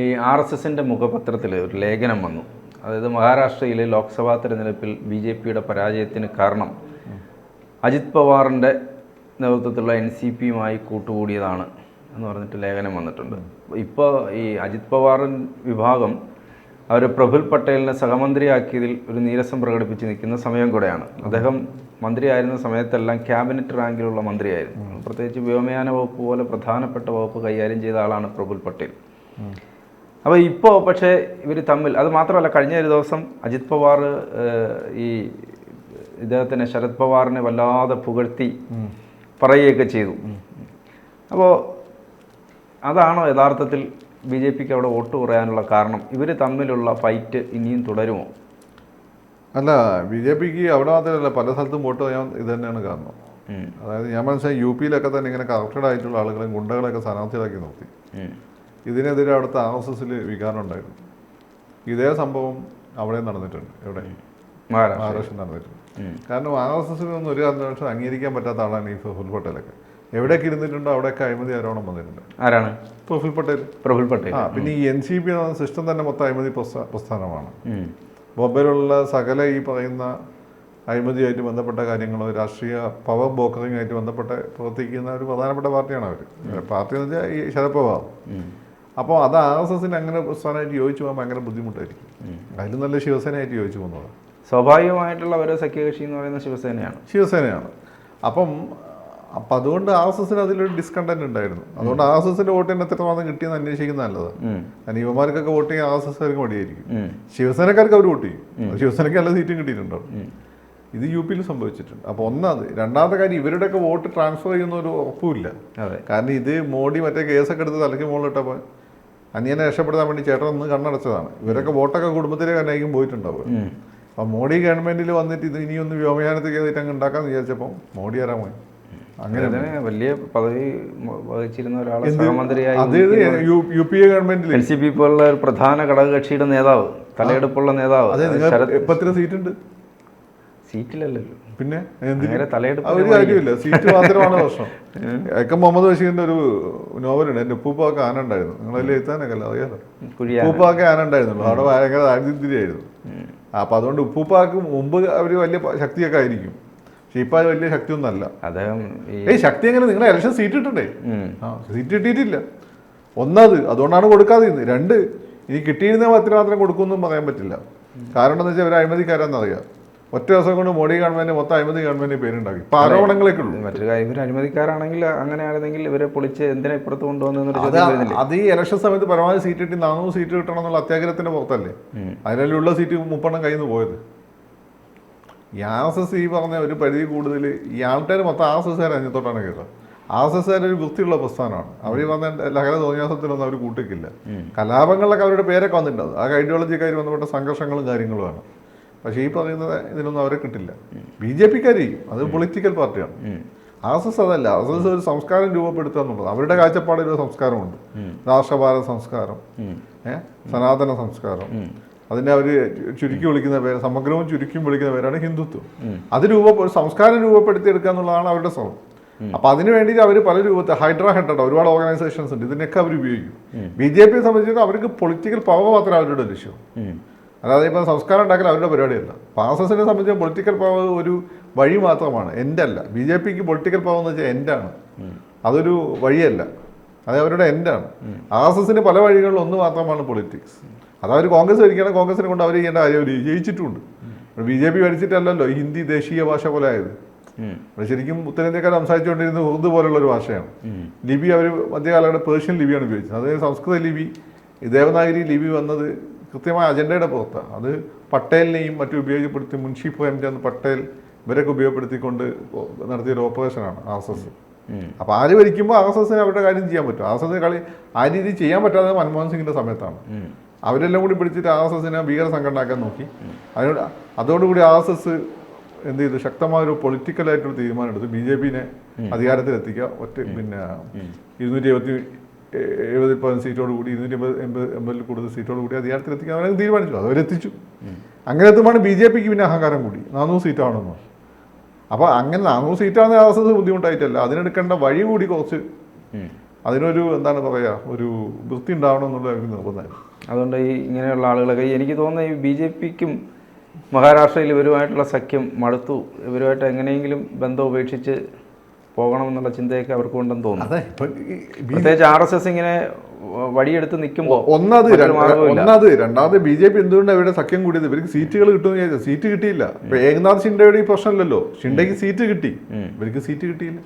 ഈ R S എസിന്റെ മുഖപത്രത്തിൽ ഒരു ലേഖനം വന്നു. അതായത് മഹാരാഷ്ട്രയിലെ ലോക്സഭാ തിരഞ്ഞെടുപ്പിൽ ബി ജെ പിയുടെ പരാജയത്തിന് കാരണം അജിത് പവാറിന്റെ നേതൃത്വത്തിലുള്ള എൻ സി പിയുമായി കൂട്ടുകൂടിയതാണ് എന്ന് പറഞ്ഞിട്ട് ലേഖനം വന്നിട്ടുണ്ട്. ഇപ്പോൾ ഈ അജിത് പവാറിൻ വിഭാഗം അവർ പ്രഫുൽ പട്ടേലിനെ സഹമന്ത്രിയാക്കിയതിൽ ഒരു നീരസം പ്രകടിപ്പിച്ച് നിൽക്കുന്ന സമയം കൂടെയാണ്. അദ്ദേഹം മന്ത്രിയായിരുന്ന സമയത്തെല്ലാം ക്യാബിനറ്റ് റാങ്കിലുള്ള മന്ത്രിയായിരുന്നു. പ്രത്യേകിച്ച് വ്യോമയാന വകുപ്പ് പോലെ പ്രധാനപ്പെട്ട വകുപ്പ് കൈകാര്യം ചെയ്ത ആളാണ് പ്രഫുൽ പട്ടേൽ. അപ്പോൾ ഇപ്പോൾ പക്ഷേ ഇവർ തമ്മിൽ അത് മാത്രമല്ല കഴിഞ്ഞ ഒരു ദിവസം അജിത് പവാർ ഈ ഇദ്ദേഹത്തിനെ ശരത് പവാറിനെ വല്ലാതെ പുകഴ്ത്തി പറയുകയൊക്കെ ചെയ്തു. അപ്പോൾ അതാണോ യഥാർത്ഥത്തിൽ ബി ജെ പിക്ക് അവിടെ വോട്ട് കുറയാനുള്ള കാരണം? ഇവർ തമ്മിലുള്ള ഫൈറ്റ് ഇനിയും തുടരുമോ? അല്ല ബി ജെ പിക്ക് അവിടെ മാത്രമല്ല പല സ്ഥലത്തും വോട്ട് ചെയ്യാൻ ഇത് തന്നെയാണ് കാരണം. അതായത് ഞാൻ മനസ്സിലായി യു പിയിലൊക്കെ തന്നെ ഇങ്ങനെ കറക്റ്റഡ് ആയിട്ടുള്ള ആളുകളെയും ഗുണ്ടകളെയൊക്കെ സ്ഥാനാർത്ഥികളാക്കി നിർത്തി. ഇതിനെതിരെ അവിടുത്തെ ആർ എസ് എസിൽ വികാരം ഉണ്ടായിരുന്നു. ഇതേ സംഭവം അവിടെ നടന്നിട്ടുണ്ട്. എവിടെ? മഹാരാഷ്ട്ര നടന്നിട്ടുണ്ട്. കാരണം ആർ എസ് എസിനൊന്നും ഒരു കാരണവശാലും അംഗീകരിക്കാൻ പറ്റാത്ത ആളാണ് ഈ പ്രഫുൽ പട്ടേലൊക്കെ. എവിടെയൊക്കെ ഇരുന്നിട്ടുണ്ടോ അവിടെയൊക്കെ അഴിമതി ആരോപണം വന്നിട്ടുണ്ട്. ആരാണ്? പ്രഫുൽ പട്ടേൽ. പ്രഫുൽ പട്ടേൽ. ആ പിന്നെ ഈ എൻ സി പി എന്ന സിസ്റ്റം തന്നെ മൊത്തം അഴിമതി പ്രസ്ഥാനമാണ്. ഉം. ബൊബൈലുള്ള സകല ഈ പറയുന്ന അഴിമതിയായിട്ട് ബന്ധപ്പെട്ട കാര്യങ്ങളോ രാഷ്ട്രീയ പവർ ബ്രോക്കറിംഗ് ആയിട്ട് ബന്ധപ്പെട്ട് പ്രവർത്തിക്കുന്ന ഒരു പ്രധാനപ്പെട്ട പാർട്ടിയാണ് അവർ പാർട്ടി എന്ന് വെച്ചാൽ ഈ ഉം. അപ്പോൾ അത് ആർ എസ് എസിന് അങ്ങനെ പ്രസ്ഥാനമായിട്ട് യോജിച്ചു പോകാൻ ഭയങ്കര ബുദ്ധിമുട്ടായിരിക്കും. അതിൽ നല്ല ശിവസേനയായിട്ട് യോജിച്ചു പോകുന്നത് സ്വാഭാവികമായിട്ടുള്ള ഓരോ സഖ്യകക്ഷി എന്ന് പറയുന്ന ശിവസേനയാണ്. ശിവസേനയാണ്. അപ്പം അപ്പം അതുകൊണ്ട് ആർ എസ് എസിന് അതിലൊരു ഡിസ്കണ്ടന്റ് ഉണ്ടായിരുന്നു. അതുകൊണ്ട് ആർ എസ് എസിന്റെ വോട്ടിന് എത്രമാത്രം കിട്ടിയെന്ന് അന്വേഷിക്കുന്നത് നല്ലത്. കാരണം യുവമാർക്കൊക്കെ വോട്ട് ചെയ്യാൻ ആർ എസ് എസ്കാർക്ക് മടിയായിരിക്കും. ശിവസേനക്കാർക്ക് അവർ വോട്ട് ചെയ്യും. ശിവസേനയ്ക്ക് നല്ല സീറ്റും കിട്ടിയിട്ടുണ്ടാവും ഇത് യു പിയിൽ സംഭവിച്ചിട്ടുണ്ട്. അപ്പോൾ ഒന്നാമത് രണ്ടാമത്തെ കാര്യം ഇവരുടെയൊക്കെ വോട്ട് ട്രാൻസ്ഫർ ചെയ്യുന്ന ഒരു ഉറപ്പുമില്ല അതെ. കാരണം ഇത് മോഡി മറ്റേ കേസൊക്കെ എടുത്ത് തലയ്ക്ക് മുകളിലിട്ടപ്പോൾ അനിയനെ രക്ഷപ്പെടുത്താൻ വേണ്ടി ചേട്ടൻ ഒന്ന് കണ്ണടച്ചതാണ്. ഇവരൊക്കെ വോട്ടൊക്കെ കുടുംബത്തിലെ അനേകം പോയിട്ടുണ്ടാവുക. അപ്പം മോഡി ഗവൺമെന്റിൽ വന്നിട്ട് ഇത് ഇനിയൊന്ന് വ്യോമയാനത്തിൽ കയറിയിട്ട് അങ്ങ് ഉണ്ടാക്കാന്ന് വിചാരിച്ചപ്പോൾ മോഡി ആരാ പോയി? അങ്ങനെ വലിയ പദവി വഹിച്ചിരുന്ന ഒരാളെ? സഹമന്ത്രിയായി അത് യു- പി എ ഗവൺമെന്റിൽ എൻ സി പി പോലുള്ള ഒരു പ്രധാന ഘടകകക്ഷിയുടെ നേതാവ് തലയെടുപ്പുള്ള നേതാവ് ശരത് സീറ്റ് ഉണ്ട് സീറ്റിലല്ലല്ലോ. പിന്നെ ഒരു കാര്യമില്ല. സീറ്റ് മാത്രമാണ് പ്രശ്നം. എക്കം മുഹമ്മദ് ബഷീറിന്റെ ഒരു നോവലുണ്ട്. എന്റെ ഉപ്പൂപ്പാക്ക് ആന ഉണ്ടായിരുന്നു. നിങ്ങളതിൽ എഴുത്താനൊക്കെ അല്ല അറിയാലോ? ഉപ്പൂപ്പാക്ക് ആന ഉണ്ടായിരുന്നുള്ളൂ. അവിടെ ഭയങ്കര ദാരിദ്ര്യമായിരുന്നു അപ്പൊ അതുകൊണ്ട് ഉപ്പൂപ്പാക്ക് മുമ്പ് അവർ വലിയ ശക്തിയൊക്കെ ആയിരിക്കും. പക്ഷെ ഇപ്പൊ അത് വലിയ ശക്തിയൊന്നും അല്ല. അദ്ദേഹം ഈ ഏയ് ശക്തി എങ്ങനെ? നിങ്ങളെ ഇലക്ഷൻ സീറ്റ് ഇട്ടണ്ടേ സീറ്റ് കിട്ടിയിട്ടില്ല. ഒന്നത് അതുകൊണ്ടാണ് കൊടുക്കാതെ രണ്ട് ഇനി കിട്ടിയിരുന്ന പത്തിന് മാത്രം കൊടുക്കുമെന്നും പറയാൻ പറ്റില്ല. കാരണം എന്താ വെച്ചാൽ അവർ അഴിമതിക്കാരാന്നറിയാം. ഒറ്റ ദിവസം കൊണ്ട് മോഡി ഗവൺമെന്റ് മൊത്തം അഴിമതി ഗവൺമെന്റ് പേരുണ്ടാക്കി. ഇപ്പൊ ആരോപണങ്ങളൊക്കെ ഉള്ളൂ. മറ്റൊരു കാര്യം ഇവർ അഴിമതിക്കാരാണെങ്കിൽ അങ്ങനെയാണെങ്കിൽ ഇവരെ പൊളിച്ച് എന്തിനാ ഇപ്പുറത്ത് കൊണ്ടുവന്നു അത് ഈ ഇലക്ഷൻ സമയത്ത് പരമാവധി സീറ്റ് കിട്ടി നാനൂറ് സീറ്റ് കിട്ടണം എന്നുള്ള അത്യാഗ്രഹത്തിന്റെ പുറത്തല്ലേ. അതിനുള്ള സീറ്റ് മുപ്പെണ്ണം കയ്യിൽ നിന്ന് പോയത് ആർ എസ് എസ് ഈ പറഞ്ഞ ഒരു പരിധി കൂടുതൽ ഈ ആൾക്കാർ മൊത്തം ആർ എസ് എസ്കാർ അഞ്ഞത്തോട്ടാണ് കേട്ടോ ആർ എസ് എസ്കാർ ഒരു വൃത്തിയുള്ള പ്രസ്ഥാനമാണ്. അവർ പറഞ്ഞ ലഹര തോന്നിയാസത്തിലൊന്നും അവർ കൂട്ടിക്കില്ല. കലാപങ്ങളിലൊക്കെ അവരുടെ പേരൊക്കെ വന്നിട്ടുണ്ട് ആ ഐഡിയോളജിക്കാർ ബന്ധപ്പെട്ട സംഘർഷങ്ങളും കാര്യങ്ങളുമാണ്. പക്ഷേ ഈ പറയുന്നത് ഇതിനൊന്നും അവരെ കിട്ടില്ല. ബി ജെ പിക്കാർ ചെയ്യും. അത് പൊളിറ്റിക്കൽ പാർട്ടിയാണ്. ആർ എസ് എസ് അതല്ല. ആർ എസ് എസ് ഒരു സംസ്കാരം രൂപപ്പെടുത്തുക എന്നുള്ളത്. അവരുടെ കാഴ്ചപ്പാടിൽ ഒരു സംസ്കാരമുണ്ട്. രാഷ്ട്രഭാരത സംസ്കാരം. സനാതന സംസ്കാരം. അതിനെ അവർ ചുരുക്കി വിളിക്കുന്ന പേര് സമഗ്രവും ചുരുക്കിയും വിളിക്കുന്ന പേരാണ് ഹിന്ദുത്വം. അത് രൂപ സംസ്കാരം രൂപപ്പെടുത്തിയെടുക്കുക എന്നുള്ളതാണ് അവരുടെ ശ്രമം. അപ്പൊ അതിന് വേണ്ടിയിട്ട് അവർ പല രൂപത്തിൽ ഹൈഡ്ര ഹെഡ് ഒരുപാട് ഓർഗനൈസേഷൻസ് ഉണ്ട്. ഇതിനൊക്കെ അവർ ഉപയോഗിക്കും. ബി ജെ പിയെ സംബന്ധിച്ചിടത്തോളം അവർക്ക് പൊളിറ്റിക്കൽ പവർ മാത്രമേ അവരുടെ ലക്ഷ്യം. അല്ലാതെ ഇപ്പോൾ സംസ്കാരം ഉണ്ടാക്കൽ അവരുടെ പരിപാടിയല്ല. ആർ എസ് എസിനെ സംബന്ധിച്ച് പൊളിറ്റിക്കൽ പവർ ഒരു വഴി മാത്രമാണ്. എന്റെ അല്ല ബി ജെ പിക്ക് പൊളിറ്റിക്കൽ പവർ എന്ന് വെച്ചാൽ എന്റെ ആണ് അതൊരു വഴിയല്ല. അത് അവരുടെ എൻഡാണ്. ആർ എസ് എസിന് പല വഴികളിൽ ഒന്ന് മാത്രമാണ് പൊളിറ്റിക്സ് അത് അവർ കോൺഗ്രസ് ഭരിക്കണം കോൺഗ്രസിനെ കൊണ്ട് അവർ ചെയ്യേണ്ട കാര്യം അവർ ജയിച്ചിട്ടുണ്ട്. ബി ജെ പി ഭരിച്ചിട്ടല്ലല്ലോ ഹിന്ദി ദേശീയ ഭാഷ പോലെ ആയത്. ഉം. അവിടെ ശരിക്കും ഉത്തരേന്ത്യക്കാർ സംസാരിച്ചുകൊണ്ടിരുന്ന ഉറുദു പോലുള്ള ഒരു ഭാഷയാണ്. ലിപി അവർ മധ്യകാലഘട്ട പേർഷ്യൻ ലിപിയാണ് ഉപയോഗിച്ചത്. അത് സംസ്കൃത ലിപി ദേവനാഗരി ലിപി വന്നത് കൃത്യമായ അജണ്ടയുടെ പുറത്താണ്. അത് പട്ടേലിനെയും മറ്റും ഉപയോഗപ്പെടുത്തി മുൻഷി പ്രേംചന്ദ് പട്ടേൽ ഇവരൊക്കെ ഉപയോഗപ്പെടുത്തിക്കൊണ്ട് നടത്തിയൊരു ഓപ്പറേഷനാണ് ആർ എസ് എസ്. അപ്പൊ അപ്പോൾ ആര് ഭരിക്കുമ്പോൾ ആർ എസ് എസിന് അവരുടെ കാര്യം ചെയ്യാൻ പറ്റും. ആർ എസ് എസിന് കളി ആ രീതി ചെയ്യാൻ പറ്റാതെ മൻമോഹൻ സിംഗിന്റെ സമയത്താണ്. അവരെല്ലാം കൂടി പിടിച്ചിട്ട് ആർ എസ് എസിനെ ഭീകര സംഘടനയാക്കാൻ നോക്കി. അതിനോട് അതോടുകൂടി ആർ എസ് എസ് എന്ത് ചെയ്തു? ശക്തമായ ഒരു പൊളിറ്റിക്കലായിട്ടൊരു തീരുമാനം എടുത്തു. ബി ജെ പിനെ അധികാരത്തിലെത്തിക്കുക. ഒറ്റ പിന്നെ ഇരുന്നൂറ്റി എഴുപത്തി എഴുപതിൽ പതിനഞ്ച് സീറ്റോട് കൂടി ഇരുന്നൂറ്റി എൺപത് എൺപത് എൺപതിൽ കൂടുതൽ സീറ്റോട് കൂടി അധികാരത്തിലെത്തിക്കാൻ അവരെ തീരുമാനിച്ചു. അവരെത്തിച്ചു. അങ്ങനെ എത്തുമ്പോൾ ബി ജെ പിക്ക് പിന്നെ അഹങ്കാരം കൂടി. നാനൂറ് സീറ്റാണെന്ന്. അപ്പോൾ അങ്ങനെ നാനൂറ് സീറ്റാണെന്ന് എസ് ബുദ്ധിമുട്ടായിട്ടല്ല. അതിനെടുക്കേണ്ട വഴി കൂടി കുറച്ച് അതിനൊരു എന്താണ് പറയുക ഒരു വൃത്തി ഉണ്ടാവണം എന്നുള്ള എനിക്ക് നിർബന്ധമായിരുന്നു. അതുകൊണ്ട് ഈ ഇങ്ങനെയുള്ള ആളുകളൊക്കെ എനിക്ക് തോന്നുന്നത് ഈ ബി ജെ പിക്കും മഹാരാഷ്ട്രയിൽ ഇവരുമായിട്ടുള്ള സഖ്യം മടുത്തു. ഇവരുമായിട്ട് എങ്ങനെയെങ്കിലും ബന്ധം ഉപേക്ഷിച്ച് പോകണമെന്നുള്ള ചിന്തയൊക്കെ അവർക്ക് ഉണ്ടെന്ന് തോന്നുന്നു. പ്രത്യേകിച്ച് ആർ എസ് എസ് ഇങ്ങനെ വഴിയെടുത്ത് നിൽക്കുമ്പോൾ ഒന്നത്. ഒന്നത് രണ്ടാമത് ബി ജെ പി എന്തുകൊണ്ട് അവരുടെ സഖ്യം കൂടിയത്? ഇവർക്ക് സീറ്റുകൾ കിട്ടുമെന്ന് ചോദിച്ചാൽ സീറ്റ് കിട്ടിയില്ല. ഇപ്പൊ ഏകനാഥ് ഷിൻഡയുടെ ഈ പ്രശ്നമില്ലല്ലോ. ഷിൻഡയ്ക്ക് സീറ്റ് കിട്ടി. ഇവർക്ക് സീറ്റ് കിട്ടിയില്ല.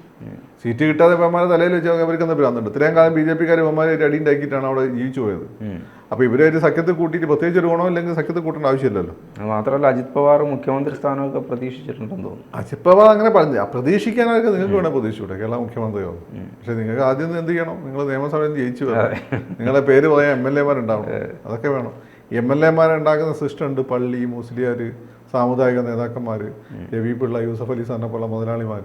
സീറ്റ് കിട്ടാതെ ഇവന്മാരെ തലയിൽ വെച്ച് അവർക്ക് എന്താ ഭ്രാന്തുണ്ട് ഇത്രയും കാലം ബി ജെ പിക്കാർ ഇവന്മാരെ അടി ഉണ്ടാക്കിയിട്ടാണ് അവിടെ ജീവിച്ചു പോയത്. അപ്പൊ ഇവരെ ഒരു സഖ്യത്തിൽ കൂട്ടിയിട്ട് പ്രത്യേകിച്ച് ഒരു ഗുണം ഇല്ലെങ്കിൽ സഖ്യത്തിൽ കൂട്ടേണ്ട ആവശ്യമില്ലല്ലോ. മാത്രമല്ല അജിത് പവാർ മുഖ്യമന്ത്രി സ്ഥാനമൊക്കെ പ്രതീക്ഷിച്ചിട്ടുണ്ടെന്ന് തോന്നുന്നു. അജിത് പവാർ അങ്ങനെ പറഞ്ഞു. പ്രതീക്ഷിക്കാനൊക്കെ നിങ്ങൾക്ക് വേണേൽ പ്രതീക്ഷിച്ചൂടെ കേരള മുഖ്യമന്ത്രിയാവും പക്ഷെ നിങ്ങൾക്ക് ആദ്യം എന്ത് ചെയ്യണം? നിങ്ങൾ നിയമസഭയിൽ ജയിച്ചു വരണം. നിങ്ങളെ പേര് പറയാൻ എം എൽ എമാരുണ്ടാവണം. അതൊക്കെ വേണം. എം എൽ എമാരുണ്ടാക്കുന്ന സിസ്റ്റം ഉണ്ട് പള്ളി മുസ്ലിയാർ സാമുദായിക നേതാക്കന്മാർ രവി പിള്ള യൂസഫ് അലി സാറിനെ പോലെ മുതലാളിമാർ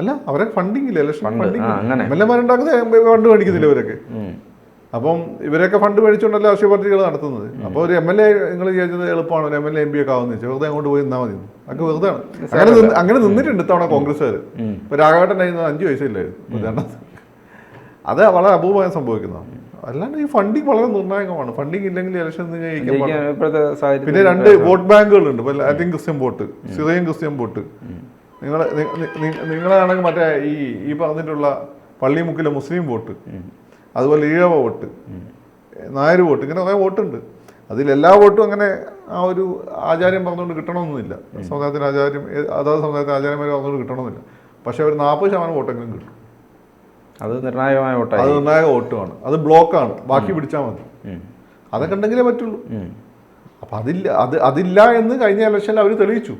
അല്ല അവരെ ഫണ്ടിങ് ഇല്ല? Election funding. എം എൽ എമാരുണ്ടാക്കുന്നത് ഫണ്ട് മേടിക്കുന്നില്ല ഇവരൊക്കെ. അപ്പം ഇവരൊക്കെ ഫണ്ട് മേടിച്ചുകൊണ്ടല്ല രാഷ്ട്രീയ പാർട്ടികൾ നടത്തുന്നത് അപ്പോൾ ഒരു എം എൽ എ നിങ്ങൾ ചോദിച്ചത് എളുപ്പമാണ്. ഒരു M L A M P ഒക്കെ ആവുന്നത് വെറുതെ അങ്ങോട്ട് പോയി നിന്നാൽ മതി. അതൊക്കെ വെറുതെ ആണ് അങ്ങനെ അങ്ങനെ നിന്നിട്ടുണ്ട് ഇത്തവണ കോൺഗ്രസ്സുകാർ ഇപ്പൊ രാഘവേട്ടനായിരുന്നു അഞ്ച് വയസ്സില്ലായിരുന്നു രണ്ടാമത് അത് വളരെ അപൂർവമായി സംഭവിക്കുന്നതാണ്. അല്ലാണ്ട് ഈ ഫണ്ടിങ് വളരെ നിർണായകമാണ്. ഫണ്ടിങ് ഇല്ലെങ്കിൽ ഇലക്ഷൻ പിന്നെ രണ്ട് വോട്ട് ബാങ്കുകൾ ഉണ്ട് Latin Christian vote Syrian Christian vote. നിങ്ങൾ നിങ്ങളാണെങ്കിൽ മറ്റേ ഈ ഈ പറഞ്ഞിട്ടുള്ള പള്ളിമുക്കിലെ മുസ്ലിം വോട്ട്. അതുപോലെ ഈഴവ വോട്ട് നായർ വോട്ട് ഇങ്ങനെ കുറേ വോട്ടുണ്ട്. അതിലെല്ലാ വോട്ടും അങ്ങനെ ആ ഒരു ആചാര്യം പറഞ്ഞുകൊണ്ട് കിട്ടണമെന്നില്ല. സമുദായത്തിന് ആചാര്യം അതാത് സമുദായത്തിന് ആചാര്യന്മാർ പറഞ്ഞുകൊണ്ട് കിട്ടണമെന്നില്ല. പക്ഷേ ഒരു നാൽപ്പത് ശതമാനം വോട്ടെങ്കിലും കിട്ടും. അത് നിർണായകമായ വോട്ടാണ് അത് നിർണായക വോട്ടുമാണ്. അത് ബ്ലോക്കാണ്. ബാക്കി പിടിച്ചാൽ മതി. അതൊക്കെ ഉണ്ടെങ്കിലേ പറ്റുള്ളൂ. അപ്പം അതില്ല അത് അതില്ല എന്ന് കഴിഞ്ഞ ഇലക്ഷനിൽ അവർ തെളിയിച്ചു.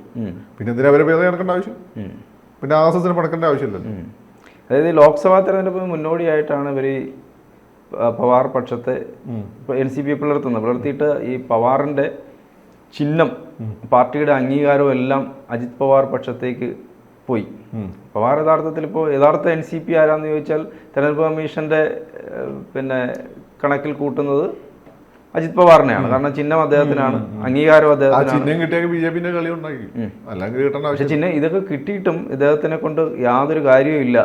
പിന്നെ എന്തിനാ അവരെ ഭേദം നടക്കേണ്ട ആവശ്യം. പിന്നെ ആർ എസ് എസിന് പടക്കേണ്ട ആവശ്യമില്ലല്ലോ. അതായത് ലോക്സഭാ തെരഞ്ഞെടുപ്പിന് മുന്നോടിയായിട്ടാണ് ഇവർ പവാർ പക്ഷത്തെ ഇപ്പൊ എൻ സി പി പിളർത്തുന്നത് പിളർത്തിയിട്ട് ഈ പവാറിന്റെ ചിഹ്നം പാർട്ടിയുടെ അംഗീകാരവും എല്ലാം അജിത് പവാർ പക്ഷത്തേക്ക് പോയി. പവാർ യഥാർത്ഥത്തിൽ ഇപ്പോൾ യഥാർത്ഥ എൻ സി പി ആരാന്ന് ചോദിച്ചാൽ തെരഞ്ഞെടുപ്പ് കമ്മീഷന്റെ പിന്നെ കണക്കിൽ കൂട്ടുന്നത് അജിത് പവാറിനെയാണ്. കാരണം ചിഹ്നം അദ്ദേഹത്തിനാണ് അംഗീകാരം അദ്ദേഹത്തിനാണ്. പക്ഷെ ചിഹ്നം ഇതൊക്കെ കിട്ടിയിട്ടും ഇദ്ദേഹത്തിനെ കൊണ്ട് യാതൊരു കാര്യവും ഇല്ല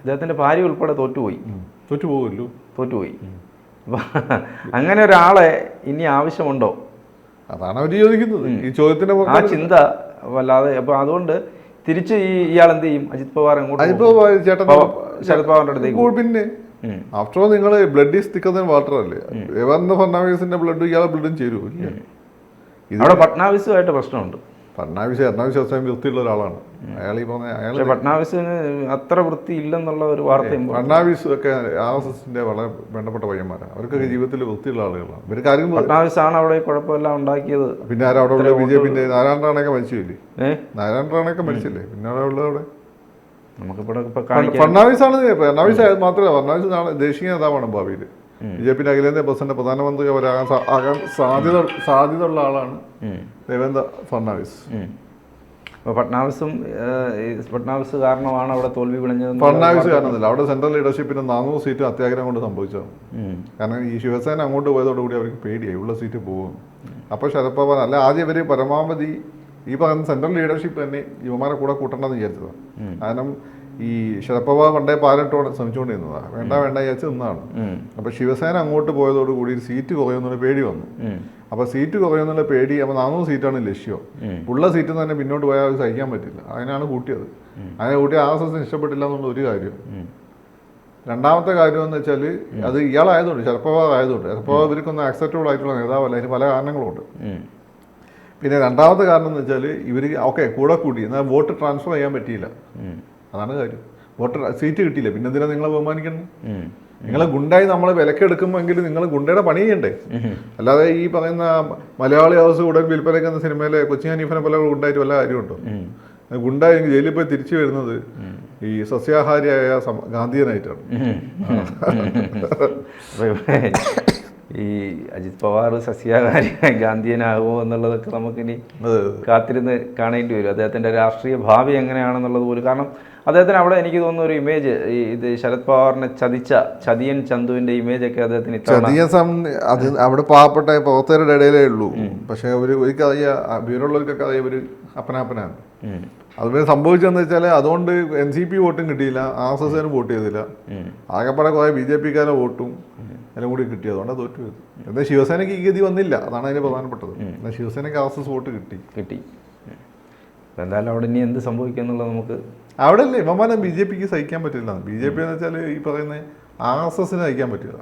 ഇദ്ദേഹത്തിന്റെ ഭാര്യ ഉൾപ്പെടെ തോറ്റുപോയി. തോറ്റു പോകുമല്ലോ തോറ്റുപോയി അങ്ങനെ ഒരാളെ ഇനി ആവശ്യമുണ്ടോ? അതാണ് അവർ ചോദിക്കുന്നത്. ഈ ചോദ്യത്തിന്റെ ആ ചിന്ത വല്ലാതെ. അപ്പൊ അതുകൊണ്ട് തിരിച്ച് ഈ ഇയാൾ എന്ത് ചെയ്യും? അജിത് പവാർ അജിത്? ചേട്ടൻ ശരത് പവാറിന്റെ അടുത്തേക്ക് പിന്നെ ആഫ്റ്റർ ഓൾ നിങ്ങൾ ബ്ലഡ് ഈസ് തിക്കർ വാട്ടർ അല്ലേ? ഫർണാവിസിന്റെ ബ്ലഡ് ഇയാളെ ബ്ലഡും ചേരുമോ അവിടെ പട്നാവിസുമായിട്ട് പ്രശ്നമുണ്ട്. ഫർണാവിസ് എറണാകുളം അത്രയും വൃത്തിയുള്ള ഒരാളാണ്. അയാൾ ഈ പറഞ്ഞ അയാൾ ഫട്നാവിസിന് അത്ര വൃത്തി ഇല്ലെന്നുള്ള ഒരു വാർത്തയും ഫട്നാവിസ് ഒക്കെ ആർ എസ് എസിന്റെ വളരെ വേണ്ടപ്പെട്ട പയ്യന്മാരാണ് അവർക്കൊക്കെ ജീവിതത്തിൽ വൃത്തിയുള്ള ആളുകളാണ് ഇവർക്ക് ആരും ഫട്നാവിസ് ആണ് അവിടെ കുഴപ്പമെല്ലാം ഉണ്ടാക്കിയത്. പിന്നെ ആരാ അവിടെ ഉള്ള ബി ജെ പി നാരായണ റാണയൊക്കെ മരിച്ചില്ലേ നാരായണ റാണയൊക്കെ മരിച്ചില്ലേ? പിന്നെ അവിടെ ഉള്ളത് അവിടെ? നമുക്കിവിടെ ഫട്നാവിസ് ആണ് ഫട്നാവിസ് മാത്രമല്ല. ഫട്നാവിസ് ദേശീയ നേതാവാണ് ഭാവിയിൽ ബി ജെ പിന്റെ അഖിലേന്ത്യാ പ്രസിഡന്റ് പ്രധാനമന്ത്രി അവരാകാൻ ആകാൻ സാധ്യത സാധ്യത ഉള്ള ആളാണ്. ദേവേന്ദ്ര ഫഡ്നാവിസ് ഉം. അപ്പൊ പട്നാവിസും ഏഹ്, കാരണമാണ് അവിടെ തോൽവി വിളഞ്ഞത് ഫർണാവിസ് കാരണമല്ല അവിടെ സെൻട്രൽ ലീഡർഷിപ്പിന് നാനൂറ് സീറ്റ് അത്യാഗ്രഹം കൊണ്ട് സംഭവിച്ചതാണ്. കാരണം ഈ ശിവസേന അങ്ങോട്ട് പോയതോടുകൂടി അവർക്ക് പേടിയായി ഉള്ള സീറ്റ് പോകും. അപ്പോൾ ശരത് പവാർ അല്ല ആദ്യം ഇവർ പരമാവധി ഈ പറയുന്ന സെൻട്രൽ ലീഡർഷിപ്പ് തന്നെ യുവമാരെ കൂടെ കൂട്ടണമെന്ന് വിചാരിച്ചതാണ്. കാരണം ഈ ശരപ്പവ പണ്ടേ പാലട്ടോടെ ശ്രമിച്ചുകൊണ്ടിരുന്നതാണ് വേണ്ട വേണ്ട വിചാരിച്ച് നിന്നാണ്. അപ്പൊ ശിവസേന അങ്ങോട്ട് പോയതോടുകൂടി ഒരു സീറ്റ് കുറയുന്നൊരു പേടി വന്നു. അപ്പൊ സീറ്റ് കുറയുന്നുള്ള പേടി അപ്പൊ നാനൂറ് സീറ്റാണ് ലക്ഷ്യം. ഉള്ള സീറ്റ് തന്നെ പിന്നോട്ട് പോയാൽ അത് സഹിക്കാൻ പറ്റില്ല. അതിനാണ് കൂട്ടിയത്. അതിനെ കൂട്ടി ആർ എസ് എസിന് ഇഷ്ടപ്പെട്ടില്ല എന്നുള്ള ഒരു കാര്യം. രണ്ടാമത്തെ കാര്യം എന്ന് വെച്ചാൽ അത് ഇയാളായതുകൊണ്ട് ശരത്പവാർ ആയതുകൊണ്ട്. ശരത്പവാർ ഇവർക്കൊന്നും ആക്സെപ്റ്റബിൾ ആയിട്ടുള്ള നേതാവല്ല. അതിന് പല കാരണങ്ങളുണ്ട്. പിന്നെ രണ്ടാമത്തെ കാരണം എന്ന് വെച്ചാൽ ഇവർ ഓക്കെ കൂടെ കൂടി എന്നാൽ വോട്ട് ട്രാൻസ്ഫർ ചെയ്യാൻ പറ്റിയില്ല. അതാണ് കാര്യം. വോട്ടർ സീറ്റ് കിട്ടിയില്ല? പിന്നെ എന്തിനാ നിങ്ങളെ ബഹുമാനിക്കണം. നിങ്ങളെ ഗുണ്ടായി നമ്മൾ വിലക്കെടുക്കുമെങ്കിൽ നിങ്ങൾ ഗുണ്ടയുടെ പണി ചെയ്യണ്ടേ? അല്ലാതെ ഈ പറയുന്ന മലയാളി ഹൗസ് ഉടൻ വിൽപ്പനയ്ക്ക് എന്ന സിനിമയിലെ കൊച്ചി ഹനീഫിനെ പോലെ ഗുണ്ടായിട്ട് വല്ല കാര്യമുണ്ടോ. ഗുണ്ടായി ജയിലിൽ പോയി തിരിച്ചു വരുന്നത് ഈ സസ്യാഹാരിയായ ഗാന്ധിയനായിട്ടാണ്. ഈ അജിത് പവാർ സസ്യാഹാരി ഗാന്ധിയനാകുമോ എന്നുള്ളതൊക്കെ നമുക്കിനി കാത്തിരുന്ന് കാണേണ്ടി വരും. അദ്ദേഹത്തിന്റെ രാഷ്ട്രീയ ഭാവി എങ്ങനെയാണെന്നുള്ളത് പോലും. കാരണം അദ്ദേഹത്തിന് അവിടെ എനിക്ക് തോന്നുന്ന ഒരു ഇമേജ് ഈ ഇത് ശരത് പവാറിനെ ചതിച്ച ചതിയൻ ചന്തുവിന്റെ ഇമേജ് ഒക്കെ അദ്ദേഹത്തിന് ചതിയൻ അത് അവിടെ പാവപ്പെട്ട പോകത്തവരുടെ ഇടയിലേ ഉള്ളൂ. പക്ഷെ ഒരു കഥയ കഥയ അറിയാം ഒരു അപ്പനാപ്പനാണ്. അത് അതുപോലെ സംഭവിച്ചതെന്ന് വെച്ചാൽ അതുകൊണ്ട് എൻ സി പി വോട്ടും കിട്ടിയില്ല ആർ എസ് എസിന് വോട്ട് ചെയ്തില്ല. ആകെപ്പാടെ കുറേ ബി ജെ പിക്കാരെ വോട്ടും എല്ലാം കൂടി കിട്ടി. അതുകൊണ്ട് തോറ്റു എന്നാൽ ശിവസേനയ്ക്ക് ഈ ഗതി വന്നില്ല. അതാണ് അതിന് പ്രധാനപ്പെട്ടത്. എന്നാൽ ശിവസേനയ്ക്ക് ആർ എസ് എസ് വോട്ട് കിട്ടി. കിട്ടി. എന്തായാലും അവിടെ ഇനി എന്ത് സംഭവിക്കുക എന്നുള്ളത് നമുക്ക് അവിടെ അല്ലേ ഇവന്മാരെ ബി ജെ പിക്ക് സഹിക്കാൻ പറ്റില്ല. ബി ജെ പി എന്ന് വെച്ചാൽ ഈ പറയുന്ന ആർ എസ് എസിന് സഹിക്കാൻ പറ്റില്ല.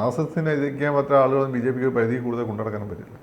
ആർ എസ് എസിന് സഹിക്കാൻ പറ്റുന്ന ആളുകൾ ബി ജെ പിക്ക് പരിധി കൂടുതൽ കൊണ്ടുനടക്കാനും പറ്റില്ല.